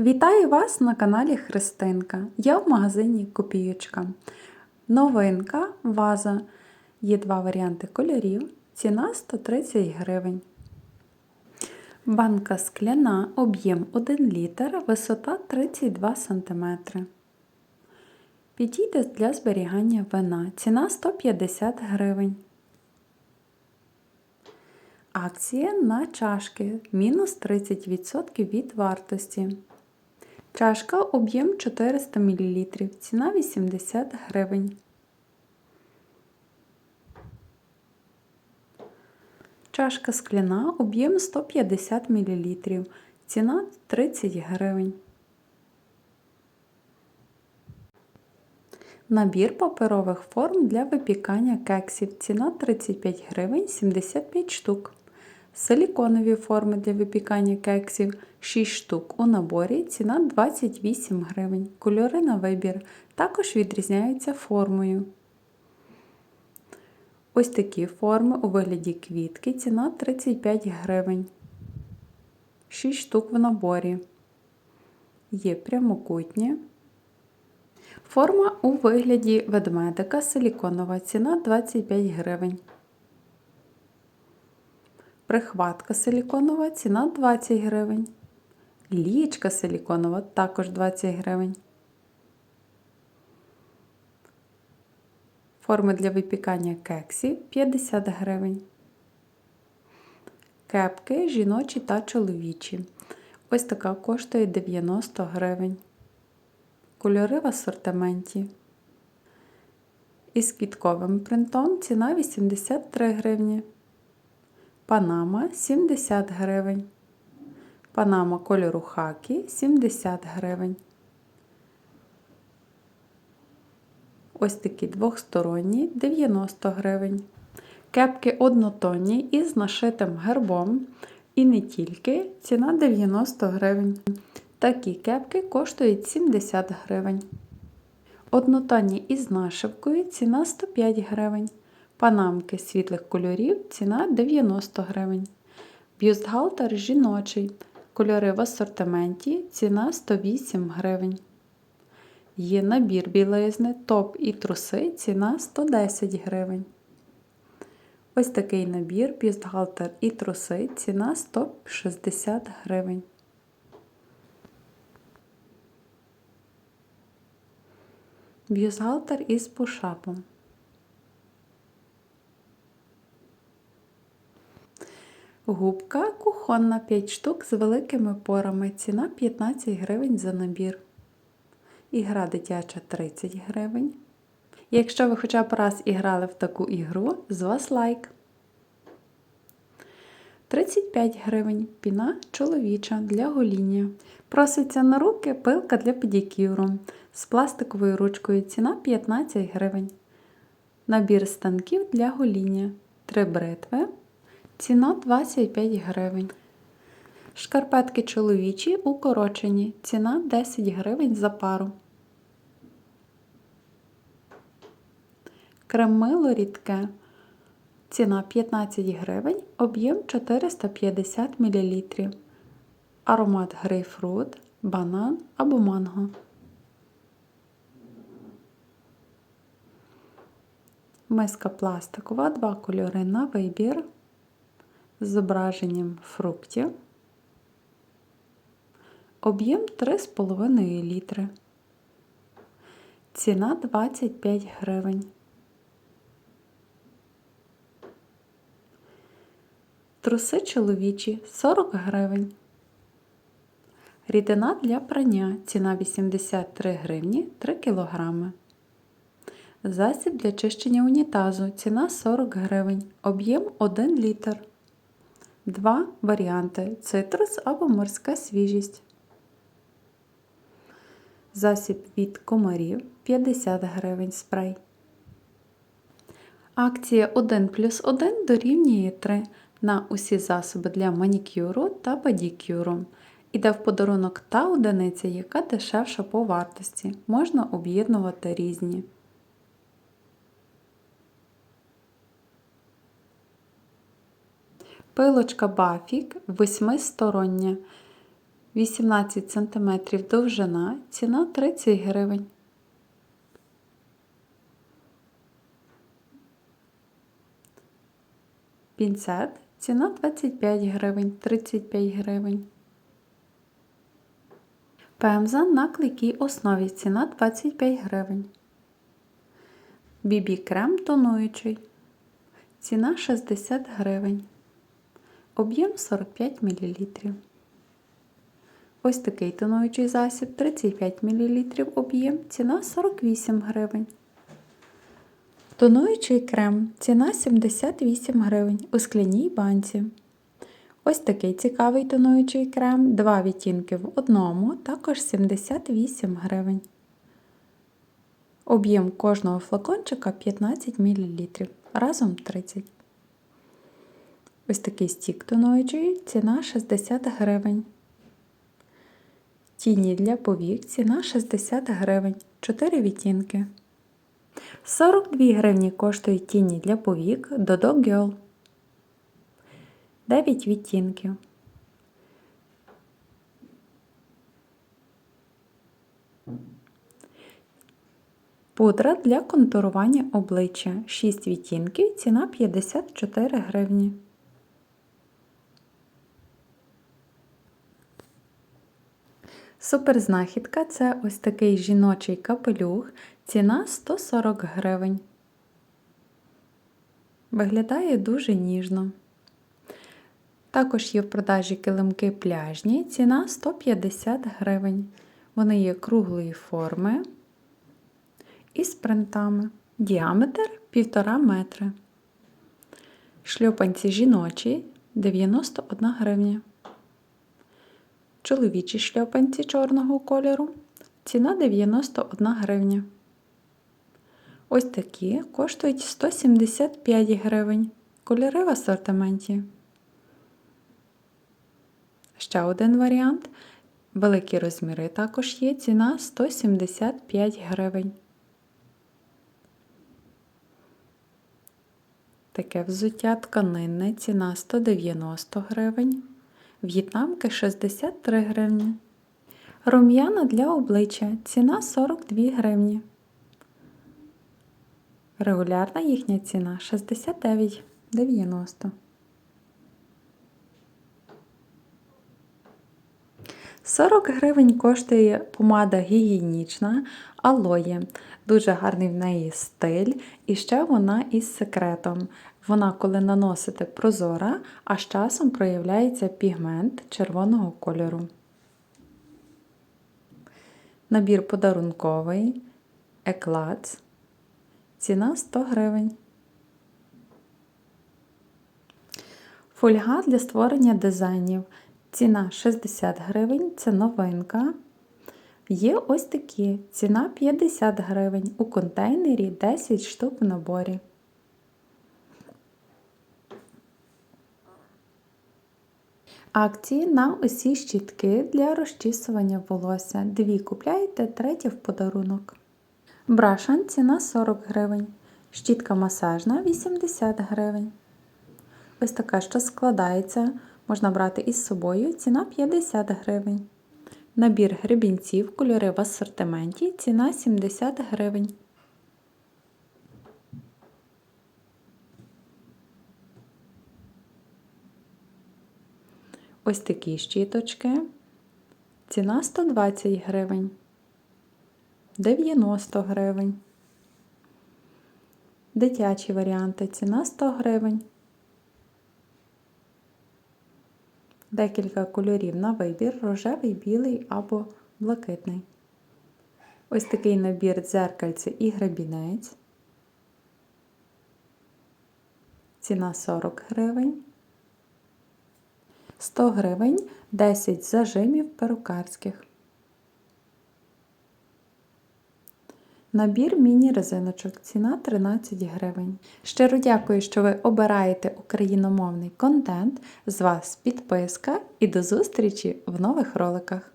Вітаю вас на каналі Христинка. Я в магазині Копіючка. Новинка ваза. Є два варіанти кольорів. Ціна 130 гривень. Банка скляна, об'єм 1 літр, висота 32 см. Підійде для зберігання вина. Ціна 150 гривень. Акція на чашки мінус 30% від вартості. Чашка об'єм 400 мл, ціна 80 гривень. Чашка скляна, об'єм 150 мл, ціна 30 гривень. Набір паперових форм для випікання кексів. Ціна 35 гривень 75 штук. Силіконові форми для випікання кексів 6 штук у наборі, ціна 28 гривень. Кольори на вибір також відрізняються формою. Ось такі форми у вигляді квітки, ціна 35 гривень. 6 штук в наборі. Є прямокутні. Форма у вигляді ведмедика силіконова, ціна 25 гривень. Прихватка силіконова, ціна 20 гривень. Лічка силіконова також 20 гривень. Форми для випікання кексів 50 гривень. Кепки жіночі та чоловічі. Ось така коштує 90 гривень. Кольори в асортименті. Із квітковим принтом ціна 83 гривні. Панама 70 гривень. Панама кольору хакі 70 гривень. Ось такі двохсторонні 90 гривень. Кепки однотонні із нашитим гербом. І не тільки ціна 90 гривень. Такі кепки коштують 70 гривень. Однотонні із нашивкою ціна 105 гривень. Панамки світлих кольорів ціна 90 гривень. Бюстгальтер жіночий. Кольори в асортименті ціна 108 гривень. Є набір білизни, топ і труси ціна 110 гривень. Ось такий набір бюстгальтер і труси ціна 160 гривень. Бюстгальтер із пушапом. Губка кухонна 5 штук з великими порами. Ціна 15 гривень за набір. Ігра дитяча 30 гривень. Якщо ви хоча б раз іграли в таку ігру, з вас лайк. 35 гривень. Піна чоловіча для гоління. Проситься на руки пилка для педикюру. З пластиковою ручкою ціна 15 гривень. Набір станків для гоління. 3 бритви. Ціна 25 гривень. Шкарпетки чоловічі укорочені. Ціна 10 гривень за пару. Кремило рідке. Ціна 15 гривень, об'єм 450 мл. Аромат грейпфрут, банан або манго. Миска пластикова, два кольори на вибір зображенням фруктів. Об'єм 3,5 літри. Ціна 25 гривень. Труси чоловічі 40 гривень. Рідина для прання. Ціна 83 гривні 3 кг. Засіб для чищення унітазу. Ціна 40 гривень. Об'єм 1 літр. Два варіанти цитрус або морська свіжість. Засіб від комарів 50 гривень спрей. Акція 1 плюс 1 дорівнює 3 на усі засоби для манікюру та педикюру. Іде в подарунок та одиниця, яка дешевша по вартості. Можна об'єднувати різні. Пилочка Бафік восьмистороння. 18 см довжина, ціна 30 гривень. Пінцет, ціна 25 гривень, 35 гривень. Пемза на клейкій основі, ціна 25 гривень. Бібі крем тонуючий. Ціна 60 гривень. Об'єм 45 мл. Ось такий тонуючий засіб 35 мл об'єм, ціна 48 гривень. Тонуючий крем, ціна 78 гривень у скляній банці. Ось такий цікавий тонуючий крем, два відтінки в одному, також 78 гривень. Об'єм кожного флакончика 15 мл, разом 30 Ось такий стік тонуючий, ціна 60 гривень. Тіні для повік, ціна 60 гривень, 4 відтінки. 42 гривні коштують тіні для повік Dodo Girl. 9 відтінків. Пудра для контурування обличчя 6 відтінків, ціна 54 гривні. Суперзнахідка це ось такий жіночий капелюх, ціна 140 гривень. Виглядає дуже ніжно. Також є в продажі килимки пляжні, ціна 150 гривень. Вони є круглої форми і з принтами. Діаметр 1,5 метри. Шльопанці жіночі 91 гривня. Чоловічі шльопанці чорного кольору. Ціна 91 гривня. Ось такі коштують 175 гривень. Кольори в асортименті. Ще один варіант. Великі розміри також є. Ціна 175 гривень. Таке взуття тканинне, ціна 190 гривень. В'єтнамки 63 гривні. Рум'яна для обличчя ціна 42 гривні. Регулярна їхня ціна 69,90. 40 гривень коштує помада гігієнічна алоє. Дуже гарний в неї стиль, і ще вона із секретом. Вона, коли наносите прозора, а з часом проявляється пігмент червоного кольору. Набір подарунковий, еклац. Ціна 100 гривень. Фольга для створення дизайнів. Ціна 60 гривень, це новинка. Є ось такі. Ціна 50 гривень. У контейнері 10 штук в наборі. Акції на усі щітки для розчісування волосся. Дві купляєте, третя в подарунок. Брашан ціна 40 гривень. Щітка масажна 80 гривень. Ось така, що складається, можна брати із собою, ціна 50 гривень. Набір гребінців, кольори в асортименті, ціна 70 гривень. Ось такі щіточки. Ціна 120 гривень. 90 гривень. Дитячі варіанти ціна 100 гривень. Декілька кольорів на вибір рожевий, білий або блакитний. Ось такий набір дзеркальце і гребінець. Ціна 40 гривень. 100 гривень 10 зажимів перукарських. Набір міні-резиночок. Ціна 13 гривень. Щиро дякую, що ви обираєте україномовний контент. З вас підписка і до зустрічі в нових роликах.